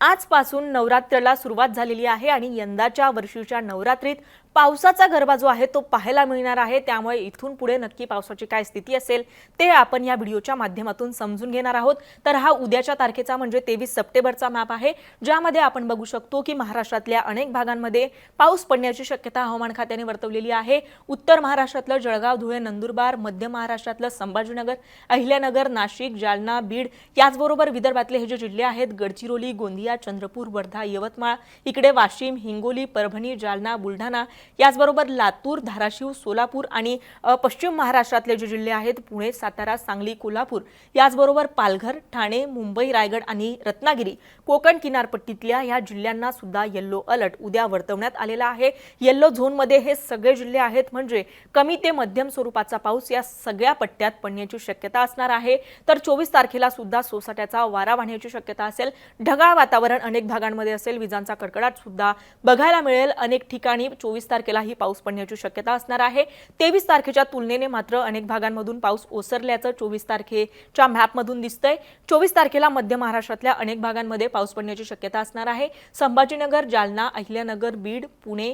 आजपासून नवरात्राला सुरुवात झालेली आहे आणि यंदाच्या वर्षीच्या नवरात्रीत पावसाचा गरबा जो आहे तो पाहायला मिळणार आहे. त्यामुळे इथून पुढे नक्की पावसाची काय स्थिती असेल ते आपण या व्हिडिओच्या माध्यमातून समजून घेणार आहोत. तर हा उद्याच्या तारखेचा म्हणजे तेवीस सप्टेंबरचा मॅप आहे ज्यामध्ये आपण बघू शकतो की महाराष्ट्रातल्या अनेक भागांमध्ये पाऊस पडण्याची शक्यता हवामान खात्याने वर्तवलेली आहे. उत्तर महाराष्ट्रातलं जळगाव धुळे नंदुरबार मध्य महाराष्ट्रातलं संभाजीनगर अहिल्यानगर नाशिक जालना बीड याचबरोबर विदर्भातले हे जे जिल्हे आहेत गडचिरोली गोंदिया चंद्रपूर वर्धा यवतमाळ इकडे वाशिम हिंगोली परभणी जालना बुलढाणा याचबरोबर लातूर धाराशिव सोलापूर आणि पश्चिम महाराष्ट्रातले जे जिल्हे आहेत पुणे सातारा सांगली कोल्हापूर याचबरोबर पालघर ठाणे मुंबई रायगड आणि रत्नागिरी कोकण किनारपट्टीतल्या या जिल्ह्यांना सुद्धा येल्लो अलर्ट उद्या वर्तवण्यात आलेला आहे. येल्लो झोनमध्ये हे सगळे जिल्हे आहेत म्हणजे कमी ते मध्यम स्वरूपाचा पाऊस या सगळ्या पट्ट्यात पडण्याची शक्यता असणार आहे. तर चोवीस तारखेला सुद्धा सोसाट्याचा वारा वाहण्याची शक्यता असेल. ढगाळ वातावरण अनेक भागांमध्ये असेल. विजांचा कडकडाट सुद्धा बघायला मिळेल. अनेक ठिकाणी चोवीस तारखेलाही पाऊस पडण्याची शक्यता असणार आहे. तेवीस तारखेच्या तुलनेने मात्र अनेक भागांमधून पाऊस ओसरल्याचं चोवीस तारखेच्या मॅपमधून दिसतंय. चोवीस तारखेला मध्य महाराष्ट्रातल्या अनेक भागांमध्ये पाऊस पडण्याची शक्यता असणार आहे. संभाजीनगर जालना अहिल्यानगर बीड पुणे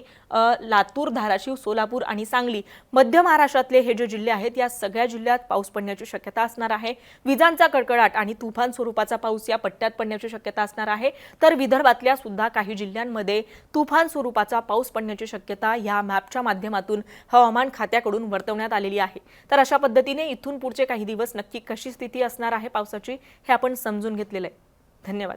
लातूर धाराशिव सोलापूर आणि सांगली मध्य महाराष्ट्रातले हे जे जिल्हे आहेत या सगळ्या जिल्ह्यात पाऊस पडण्याची शक्यता असणार आहे. विजांचा कडकडाट आणि तुफान स्वरूपाचा पाऊस या पट्ट्यात पडण्याची शक्यता असणार आहे. तर विदर्भातल्या सुद्धा काही जिल्ह्यांमध्ये तुफान स्वरूपाचा पाऊस पडण्याची शक्यता या मॅपच्या माध्यमातून हवामान खात्याकडून वर्तवण्यात आलेली आहे. तर अशा पद्धतीने इथून पुढचे काही दिवस नक्की कशी स्थिती असणार आहे पावसाची हे आपण समजून घेतलेलं आहे. धन्यवाद.